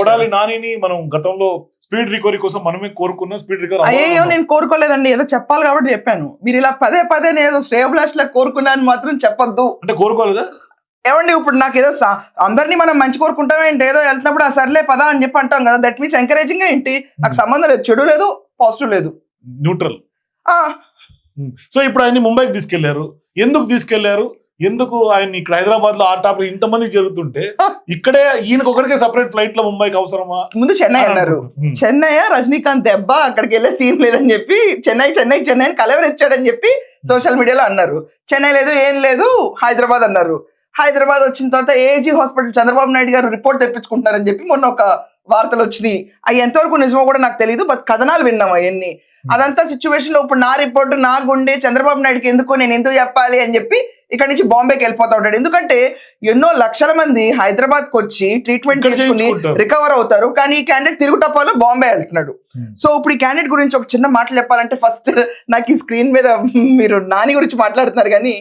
కొడాలి నానిని మనం గతంలో స్పీడ్ రికవరీ కోసం మనమే కోరుకున్నాం స్పీడ్ రికవరీ అయ్యో నేను కోరుకోలేదండి. ఏదో చెప్పాలి కాబట్టి చెప్పాను. మీరు ఇలా పదే పదే నేను ఏదో శ్రేయభిలాష్ లా కోరుకున్నాను మాత్రం చెప్పొద్దు. అంటే కోరుకోలేదా? ఏమండి ఇప్పుడు నాకు ఏదో అందరినీ మనం మంచి కోరుకుంటాం ఏంటి? ఏదో వెళ్తున్నప్పుడు ఆ సర్లే పదా అని చెప్పి అంటాం కదా. దట్ మీన్స్ ఎంకరేజింగ్ ఏంటి? నాకు సంబంధం లేదు. చెడు లేదు పాజిటివ్ లేదు. న్యూట్రల్ ఆ. సో ఇప్పుడు ఆయన్ని ముంబైకి తీసుకెళ్ళారు. ఎందుకు తీసుకెళ్ళారు? ఎందుకు ఆయన ఇక్కడ హైదరాబాద్లో ఆ టాప్ ఇంతమంది జరుగుతుంటే ఇక్కడే ఈయనకు ఒకరికే సపరేట్ ఫ్లైట్లో ముంబైకి అవసరమా? ముందు చెన్నై అన్నారు. చెన్నై రజనీకాంత్ దెబ్బ అక్కడికి వెళ్ళే సీన్ లేదని చెప్పి చెన్నై చెన్నై చెన్నై అని కలవరిచ్చాడని చెప్పి సోషల్ మీడియాలో అన్నారు. చెన్నై లేదు ఏం లేదు హైదరాబాద్ అన్నారు. హైదరాబాద్ వచ్చిన తర్వాత ఏజీ హాస్పిటల్ చంద్రబాబు నాయుడు గారు రిపోర్ట్ తెప్పించుకుంటారని చెప్పి మొన్న ఒక వార్తలు వచ్చినాయి. అవి ఎంతవరకు నిజమో కూడా నాకు తెలియదు బట్ కథనాలు విన్నాం అవన్నీ అదంతా సిచ్యువేషన్లో ఇప్పుడు నా రిపోర్ట్ నా గుండె చంద్రబాబు నాయుడుకి ఎందుకు నేను ఎందుకు చెప్పాలి అని చెప్పి ఇక్కడ నుంచి బాంబేకి వెళ్ళిపోతా ఉంటాడు. ఎందుకంటే ఎన్నో లక్షల మంది హైదరాబాద్కి వచ్చి ట్రీట్మెంట్ చేసుకుని. రికవర్ అవుతారు. కానీ ఈ క్యాండిడేట్ తిరుగుటప్పాలో బాంబే వెళ్తున్నాడు. సో ఇప్పుడు ఈ క్యాండిడేట్ గురించి ఒక చిన్న మాటలు చెప్పాలంటే ఫస్ట్ నాకు ఈ స్క్రీన్ మీద మీరు నాని గురించి మాట్లాడుతున్నారు కానీ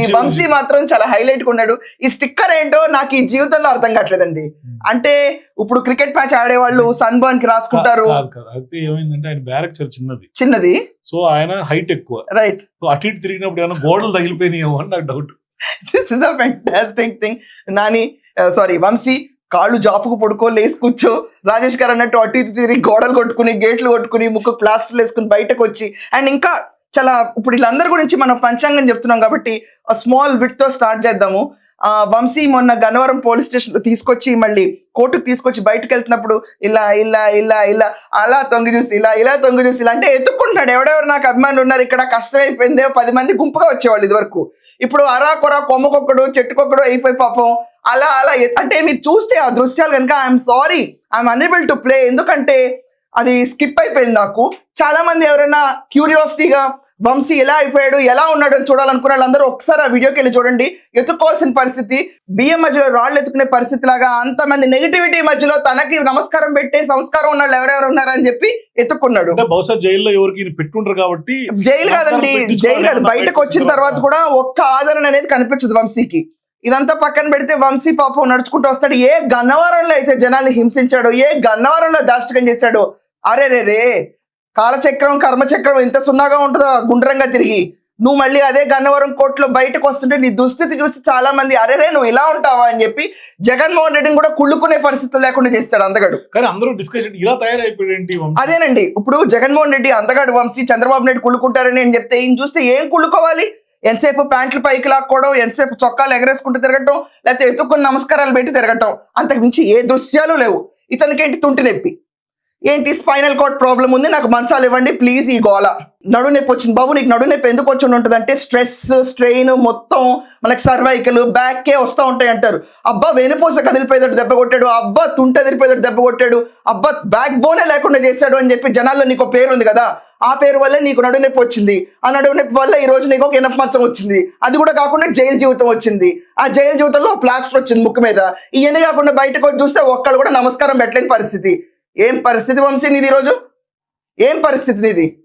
ఈ వంశీ మాత్రం చాలా హైలైట్గా ఉన్నాడు. ఈ స్టిక్కర్ ఏంటో నాకు ఈ జీవితంలో అర్థం కావట్లేదండి. అంటే ఇప్పుడు క్రికెట్ మ్యాచ్ ఆడేవాళ్ళు సన్ బర్న్కి రాసుకుంటారు. ఏమైందంటే ఆయన బ్యారక్చర్ చిన్నది. చిన్నది. సో ఆయన హైట్ ఎక్కువ. రైట్ సో అటు ఇటు తిరిగినప్పుడు ఏమైనా గోడలు తగిలిపోయినాయేమో అని నాకు doubt this is a thing Nani sorry Vamsi కాళ్ళు జాపుకు పడుకో లేసి కూర్చో. రాజేష్ గారు అన్నట్టు అటు ఇటు తిరిగి గోడలు కొట్టుకుని గేట్లు కొట్టుకుని ముక్కు ప్లాస్టర్లు వేసుకుని బయటకు వచ్చి అండ్ ఇంకా చాలా ఇప్పుడు వీళ్ళందరి గురించి మనం పంచాంగం చెప్తున్నాం కాబట్టి స్మాల్ విట్తో స్టార్ట్ చేద్దాము. ఆ, వంశీ మొన్న గన్నవరం పోలీస్ స్టేషన్ తీసుకొచ్చి మళ్ళీ కోర్టుకు తీసుకొచ్చి బయటకు వెళ్తున్నప్పుడు ఇలా ఇలా ఇలా ఇలా అలా తొంగి చూసి ఇలా ఇలా తొంగి చూసి ఇలా అంటే ఎత్తుక్కుంటున్నాడు. ఎవడెవరు నాకు అభిమానులు ఉన్నారు ఇక్కడ కష్టం అయిపోయిందే పది మంది గుంపుగా వచ్చేవాళ్ళు ఇదివరకు. ఇప్పుడు అరా కొర కొమ్మకొక్కడు చెట్టుకొక్కడు అయిపోయి పాపం అలా అలా అంటే మీరు చూస్తే ఆ దృశ్యాలు కనుక I'm sorry I'm unable to play. ఎందుకంటే అది స్కిప్ అయిపోయింది నాకు. చాలా మంది ఎవరైనా క్యూరియాసిటీగా వంశీ ఎలా అయిపోయాడు ఎలా ఉన్నాడు అని చూడాలనుకున్న వాళ్ళందరూ ఒకసారి ఆ వీడియోకి వెళ్ళి చూడండి. ఎత్తుకోవాల్సిన పరిస్థితి బియ్యం మధ్యలో రాళ్ళు ఎత్తుకునే పరిస్థితి లాగా అంతమంది నెగిటివిటీ మధ్యలో తనకి నమస్కారం పెట్టే సంస్కారం ఉన్న వాళ్ళు ఎవరెవరు ఉన్నారని చెప్పి ఎత్తుకున్నాడు. బహుశా జైల్లో ఎవరికి పెట్టుండ్రు కాబట్టి జైలు కాదండి జైలు కాదు బయటకు వచ్చిన తర్వాత కూడా ఒక్క ఆదరణ అనేది కనిపించదు వంశీకి. ఇదంతా పక్కన పెడితే వంశీ పాపం నడుచుకుంటూ వస్తాడు. ఏ గన్నవరంలో అయితే జనాల్ని హింసించాడో ఏ గన్నవరంలో దాష్టకం చేశాడో అరే రే రే కాలచక్రం కర్మచక్రం ఇంత సున్నాగా ఉంటుందో గుండ్రంగా తిరిగి. నువ్వు మళ్ళీ అదే గన్నవరం కోర్టులో బయటకు వస్తుంటే నీ దుస్థితి చూసి చాలా మంది అరే రే నువ్వు ఇలా ఉంటావా? అని చెప్పి జగన్మోహన్ రెడ్డిని కూడా కుళ్ళుకునే పరిస్థితులు లేకుండా చేస్తాడు అందగాడు కానీ అందరూ డిస్కషన్ ఇలా వంశీ? అదేనండి. ఇప్పుడు జగన్మోహన్ రెడ్డి అందగాడు వంశీ చంద్రబాబు నాయుడు కుళ్ళుకుంటారని నేను చెప్తే ఈయన చూస్తే ఏం కుళ్ళుకోవాలి? ఎంతసేపు ప్యాంట్లు పైకి లాక్కోవడం ఎంతసేపు చొక్కాలు ఎగరేసుకుంటూ తిరగటం లేకపోతే ఎత్తుకుని నమస్కారాలు పెట్టి తిరగటం అంతకు మించి ఏ దృశ్యాలు లేవు. ఇతనికి ఏంటి తుంటి నొప్పి? ఏంటి స్పైనల్ కార్డ్ ప్రాబ్లం ఉంది? నాకు మంచాలు ఇవ్వండి ప్లీజ్ ఈ గోల. నడు నొప్పి వచ్చింది. బాబు నీకు నడు నొప్పి ఎందుకు వచ్చి ఉంటుంది అంటే స్ట్రెస్ స్ట్రెయిన్ మొత్తం మనకి సర్వైకల్ బ్యాక్కే వస్తూ ఉంటాయి అంటారు. అబ్బా వెనుపూస కదిలిపోయేటట్టు దెబ్బ కొట్టాడు. అబ్బా తుంట ఎదిరిపోయేటట్టు దెబ్బ కొట్టాడు. అబ్బా బ్యాక్ బోనే లేకుండా చేశాడు అని చెప్పి జనాల్లో నీకు పేరు ఉంది కదా? ఆ పేరు వల్ల నీకు నడు నొప్పి వచ్చింది. ఆ నడువు నొప్పి వల్ల ఈ రోజు నీకు ఒక ఇనప మంచం వచ్చింది. అది కూడా కాకుండా జైలు జీవితం వచ్చింది. ఆ జైలు జీవితంలో ప్లాస్టర్ వచ్చింది ముక్కు మీద. ఇవన్నీ కాకుండా బయటకు చూస్తే ఒక్కళ్ళు కూడా నమస్కారం పెట్టలేని పరిస్థితి. ఏం పరిస్థితి వంశీ నీది ఈరోజు? ఏం పరిస్థితి నీది?